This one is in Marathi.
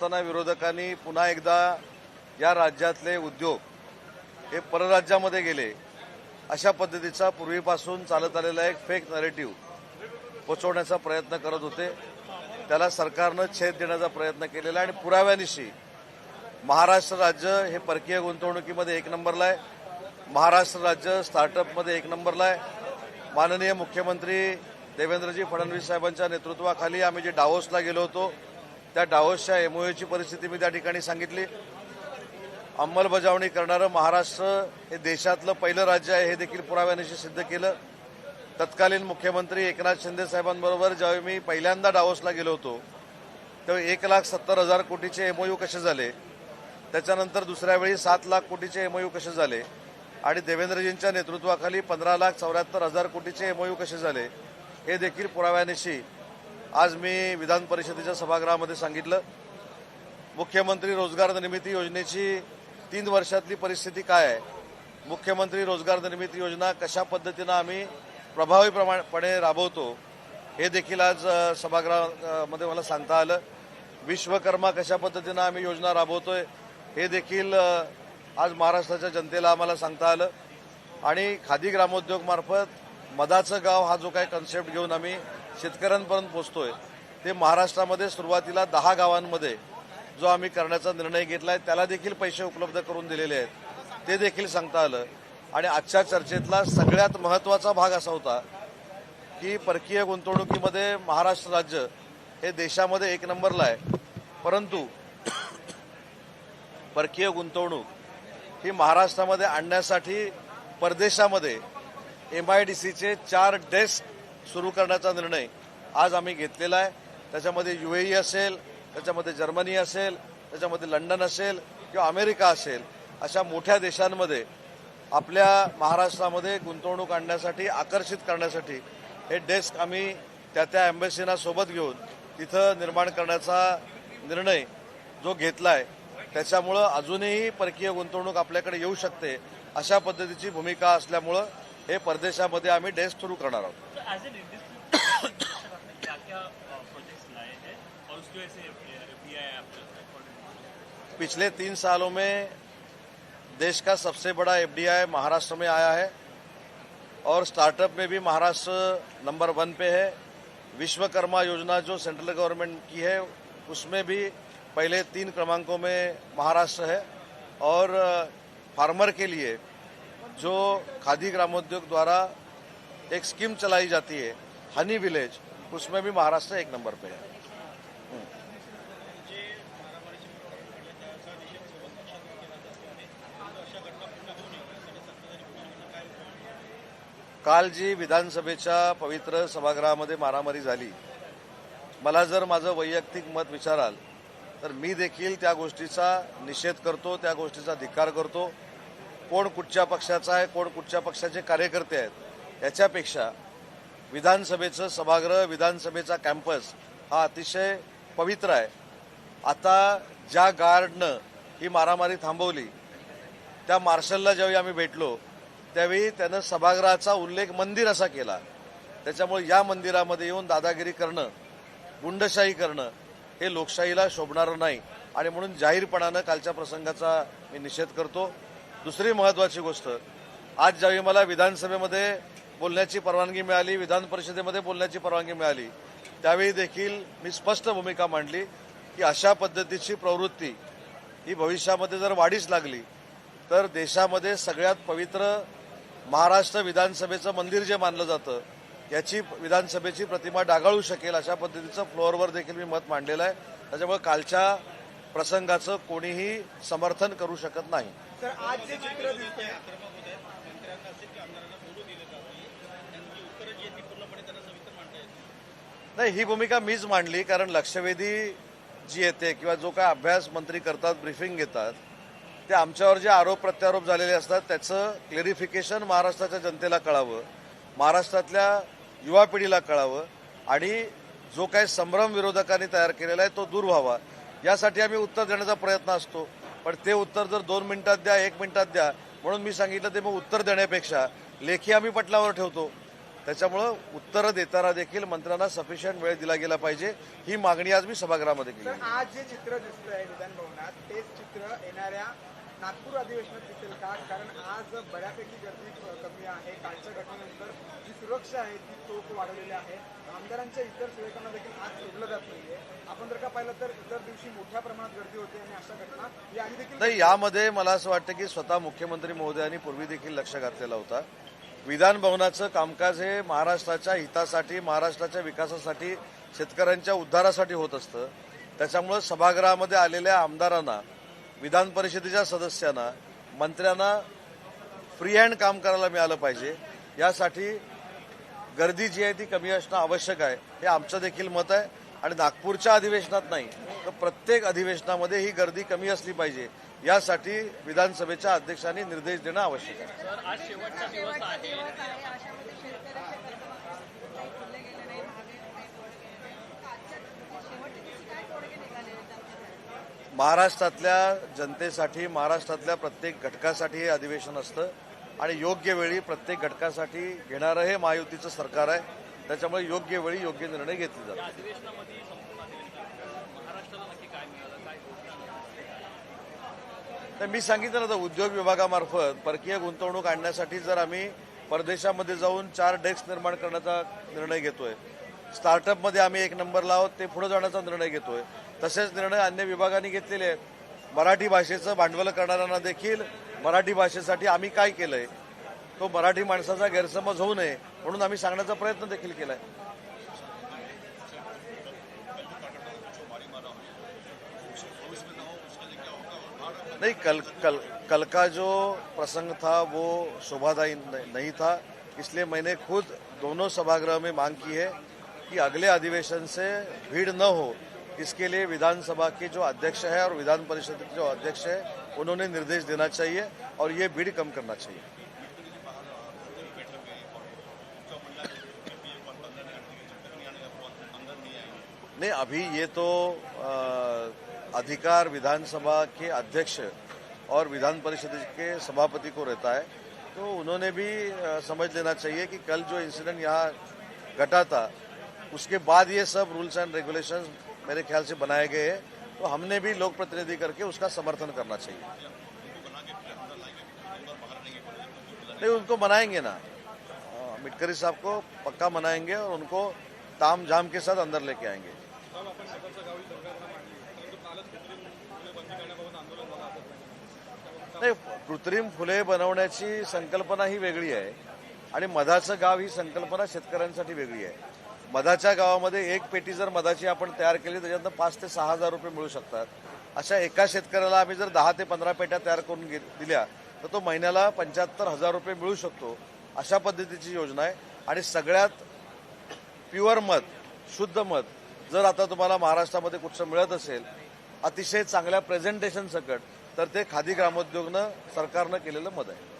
असताना विरोधकांनी पुन्हा एकदा या राज्यातले उद्योग हे परराज्यामध्ये गेले. अशा पद्धतीचा पूर्वीपासून चालत आलेला एक फेक नरेटिव्ह पोचवण्याचा प्रयत्न करत होते. त्याला सरकारनं छेद देण्याचा प्रयत्न केलेला आहे आणि पुराव्यानिशी महाराष्ट्र राज्य हे परकीय गुंतवणुकीमध्ये एक नंबरला आहे. महाराष्ट्र राज्य स्टार्टअपमध्ये एक नंबरला आहे. माननीय मुख्यमंत्री देवेंद्रजी फडणवीस साहेबांच्या नेतृत्वाखाली आम्ही जे डावोसला गेलो होतो त्या डावोसच्या एमओयूची परिस्थिती मी त्या ठिकाणी सांगितली. अंमलबजावणी करणारं महाराष्ट्र हे देशातलं पहिलं राज्य आहे हे देखील पुराव्यानिशी सिद्ध केलं. तत्कालीन मुख्यमंत्री एकनाथ शिंदे साहेबांबरोबर ज्यावेळी मी पहिल्यांदा डावोसला गेलो होतो तेव्हा एक लाख सत्तर हजार कोटीचे एमओयू कसे झाले? त्याच्यानंतर दुसऱ्या वेळी सात लाख कोटीचे एमओयू कसे झाले? आणि देवेंद्रजींच्या नेतृत्वाखाली पंधरा लाख चौऱ्याहत्तर हजार कोटीचे एमओयू कसे झाले? हे देखील पुराव्यानिशी आज मी विधान परिषदेच्या सभागृहामध्ये सांगितलं मुख्यमंत्री रोजगार निर्मिती योजनेची तीन वर्षातली परिस्थिती काय आहे? मुख्यमंत्री रोजगार निर्मिती योजना कशा पद्धतीनं आम्ही प्रभावीपणे राबवतो हे देखील आज सभागृहामध्ये मला सांगता आलं. विश्वकर्मा कशा पद्धतीनं आम्ही योजना राबवतोय हे देखील आज महाराष्ट्राच्या जनतेला आम्हाला सांगता आलं. आणि खादी ग्रामोद्योगमार्फत मधाचं गाव हा जो काही कन्सेप्ट घेऊन आम्ही शेतकऱ्यांपर्यंत पोचतोय. ते महाराष्ट्रामध्ये सुरुवातीला दहा गावांमध्ये जो आम्ही करण्याचा निर्णय घेतलाय त्याला देखील पैसे उपलब्ध करून दिलेले आहेत. ते देखील सांगता आलं. आणि आजच्या चर्चेतला सगळ्यात महत्त्वाचा भाग असा होता की परकीय गुंतवणुकीमध्ये महाराष्ट्र राज्य हे देशामध्ये एक नंबरला आहे. परंतु परकीय गुंतवणूक ही महाराष्ट्रामध्ये आणण्यासाठी परदेशामध्ये एम आय डी सीचे चार डेस्क सुरू करण्याचा निर्णय आज आम्ही घेतलेला आहे. त्याच्यामध्ये युएई असेल त्याच्यामध्ये जर्मनी असेल त्याच्यामध्ये लंडन असेल किंवा अमेरिका असेल अशा मोठ्या देशांमध्ये आपल्या महाराष्ट्रामध्ये गुंतवणूक आणण्यासाठी आकर्षित करण्यासाठी हे डेस्क आम्ही त्या त्या एम्बेसीना सोबत घेऊन तिथं निर्माण करण्याचा निर्णय जो घेतला आहे त्याच्यामुळं अजूनही परकीय गुंतवणूक आपल्याकडे येऊ शकते अशा पद्धतीची भूमिका असल्यामुळं हे परदेशामध्ये आम्ही डेस्क सुरू करणार आहोत. पिछले तीन सालों में देश का सबसे बड़ा एफडीआई महाराष्ट्र में आया है और स्टार्टअप में भी महाराष्ट्र नंबर वन पे है। विश्वकर्मा योजना जो सेंट्रल गवर्नमेंट की है उसमें भी पहले तीन क्रमांकों में महाराष्ट्र है और फार्मर के लिए जो खादी ग्रामोद्योग द्वारा एक स्कीम चलाई जाती है हनी विलेज उसमें भी महाराष्ट्र एक नंबर पे है। काल जी विधानसभेच्या पवित्र सभागृहामध्ये मारामारी झाली. मला जर माझं वैयक्तिक मत विचाराल तर मी देखील त्या गोष्टीचा निषेध करतो त्या गोष्टीचा धिक्कार करतो. कोण कुठच्या पक्षाचा आहे कोण कुठच्या पक्षाचे कार्यकर्ते आहेत याच्यापेक्षा विधानसभेचं सभागृह विधानसभेचा कॅम्पस हा अतिशय पवित्र आहे. आता ज्या गार्डनं ही मारामारी थांबवली त्या मार्शलला ज्यावेळी आम्ही भेटलो त्यावेळी त्यानं सभागृहाचा उल्लेख मंदिर असा केला. त्याच्यामुळे या मंदिरामध्ये येऊन दादागिरी करणं गुंडशाही करणं हे लोकशाहीला शोभणारं नाही. आणि म्हणून जाहीरपणानं कालच्या प्रसंगाचा मी निषेध करतो. दुसरी महत्वाची गोष्ट आज ज्यावेळी मला विधानसभेमध्ये बोलण्याची परवानगी मिळाली विधान परिषदेमध्ये बोलण्याची परवानगी मिळाली त्यावेळी देखील मी स्पष्ट भूमिका मांडली की अशा पद्धतीची प्रवृत्ती ही भविष्यामध्ये जर वाढीच लागली तर देशामध्ये सगळ्यात पवित्र महाराष्ट्र विधानसभेचं मंदिर जे मानलं जातं याची विधानसभेची प्रतिमा डागाळू शकेल अशा पद्धतीचं फ्लोअरवर देखील मी मत मांडलेलं आहे. त्याच्यामुळे कालच्या प्रसंगाचं कोणीही समर्थन करू शकत नाही. तर आज जे चित्र दिसतंय नाही. ही भूमिका मीच मांडली कारण लक्षवेधी जी येते किंवा जो काय अभ्यास मंत्री करतात ब्रीफिंग घेतात ते आमच्यावर जे आरोप प्रत्यारोप झालेले असतात त्याचं क्लेरिफिकेशन महाराष्ट्राच्या जनतेला कळावं महाराष्ट्रातल्या युवा पिढीला कळावं आणि जो काही संभ्रम विरोधकांनी तयार केलेला आहे तो दूर व्हावा. यासाठी आम्ही उत्तर देण्याचा प्रयत्न असतो. पण ते उत्तर जर दोन मिनिटात द्या एक मिनिटात द्या म्हणून मी सांगितलं ते मग उत्तर देण्यापेक्षा. लेखी आम्ही पटलावर ठेवतो. त्याच्यामुळं उत्तरं देताना देखील मंत्र्यांना सफिशियंट वेळ दिला गेला पाहिजे. ही मागणी आज मी सभागृहामध्ये केली. आज जे चित्र दिसतंय विधानभवनात तेच चित्र येणाऱ्या नागपूर अधिवेशनात दिसेल का? कारण आज बऱ्यापैकी गर्दी कमी आहे. कालच्या घटनेनंतर जी सुरक्षा आहे ती तोफ वाढवलेली आहे. आमदारांच्या इतर सेवकांना देखील आज सोडलं जात नाहीये. आपण जर का पाहिलं तर इतर दिवशी मोठ्या प्रमाणात गर्दी होते आणि अशा घटना या आधी देखील नाही यामध्ये मला असं वाटतं की स्वतः मुख्यमंत्री महोदयांनी पूर्वी देखील लक्ष घातलेला होता. विधान भवनाचं कामकाज हे महाराष्ट्राच्या हितासाठी महाराष्ट्राच्या विकासासाठी शेतकऱ्यांच्या उद्धारासाठी होत असतं. त्याच्यामुळं सभागृहामध्ये आलेल्या आमदारांना विधान परिषदेच्या सदस्यांना मंत्र्यांना फ्री हँड काम करायला मिळालं पाहिजे. यासाठी गर्दी जी आहे ती कमी असणं आवश्यक आहे. हे आमचं देखील मत आहे आणि नागपूरच्या अधिवेशनात नाही तर प्रत्येक अधिवेशनामध्ये ही गर्दी कमी असली पाहिजे. यासाठी विधानसभेच्या अध्यक्षांनी निर्देश देणं आवश्यक आहे सर आज शेवटचा दिवस आहे अशामध्ये शेतकऱ्याचे कर्जमाफी काही खुलले गेले नाही महागाई नाही तोडगे नाही आजच्या शेवटच्या दिवशी काय तोडगे निघाले त्यांच्याकडे महाराष्ट्रातल्या जनतेसाठी महाराष्ट्रातल्या प्रत्येक घटकासाठी हे अधिवेशन असतं आणि योग्य वेळी प्रत्येक घटकासाठी घेणारं हे महायुतीचं सरकार आहे. त्याच्यामुळे योग्य वेळी योग्य निर्णय घेतले जातात. तर मी सांगितलं ना उद्योग विभागामार्फत परकीय गुंतवणूक आणण्यासाठी जर आम्ही परदेशामध्ये जाऊन चार डेस्क निर्माण करण्याचा निर्णय घेतोय स्टार्टअपमध्ये आम्ही एक नंबरला आहोत ते पुढे जाण्याचा निर्णय घेतोय तसेच निर्णय अन्य विभागांनी घेतलेले आहेत. मराठी भाषेचं भांडवल करणाऱ्यांना देखील मराठी भाषेसाठी आम्ही काय केलंय? तो मराठी माणसाचा गैरसमज होऊ नये म्हणून आम्ही सांगण्याचा प्रयत्न देखील केलाय. नहीं कल कल कल का जो प्रसंग था वो शोभादायी नहीं था. इसलिए मैंने खुद दोनों सभागृह में मांग की है कि अगले अधिवेशन से भीड़ न हो. इसके लिए विधानसभा के जो अध्यक्ष है और विधान परिषद के जो अध्यक्ष है उन्होंने निर्देश देना चाहिए और ये भीड़ कम करना चाहिए। नहीं अभी ये तो अ, अधिकार विधानसभा के अध्यक्ष और विधान परिषद के सभापति को रहता है तो उन्होंने भी समझ लेना चाहिए कि कल जो इंसिडेंट यहाँ घटा था उसके बाद ये सब रूल्स एंड रेगुलेशंस मेरे ख्याल से बनाए गए हैं तो हमने भी लोक प्रतिनिधि करके उसका समर्थन करना चाहिए। नहीं, उनको मनाएँगे ना। मिटकरी साहब को पक्का मनाएँगे और उनको ताम झाम के साथ अंदर लेके आएँगे। नाही, कृत्रिम फुले बनवण्याची संकल्पना ही वेगळी आहे आणि मधाचं गाव ही संकल्पना शेतकऱ्यांसाठी वेगळी आहे. मधाच्या गावामध्ये एक पेटी जर मधाची आपण तयार केली त्याच्यातनं पाच ते सहा हजार रुपये मिळू शकतात. अशा एका शेतकऱ्याला आम्ही जर दहा ते पंधरा पेट्या तयार करून घे- दिल्या तर तो महिन्याला पंच्याहत्तर हजार रुपये मिळू शकतो. अशा पद्धतीची योजना आहे. आणि सगळ्यात प्युअर मध शुद्ध मध जर आता तुम्हाला महाराष्ट्रामध्ये कुठचं मिळत असेल अतिशय चांगल्या प्रेझेंटेशन सकट तर ते खादी ग्रामोद्योगनं सरकारनं केलेलं मत आहे.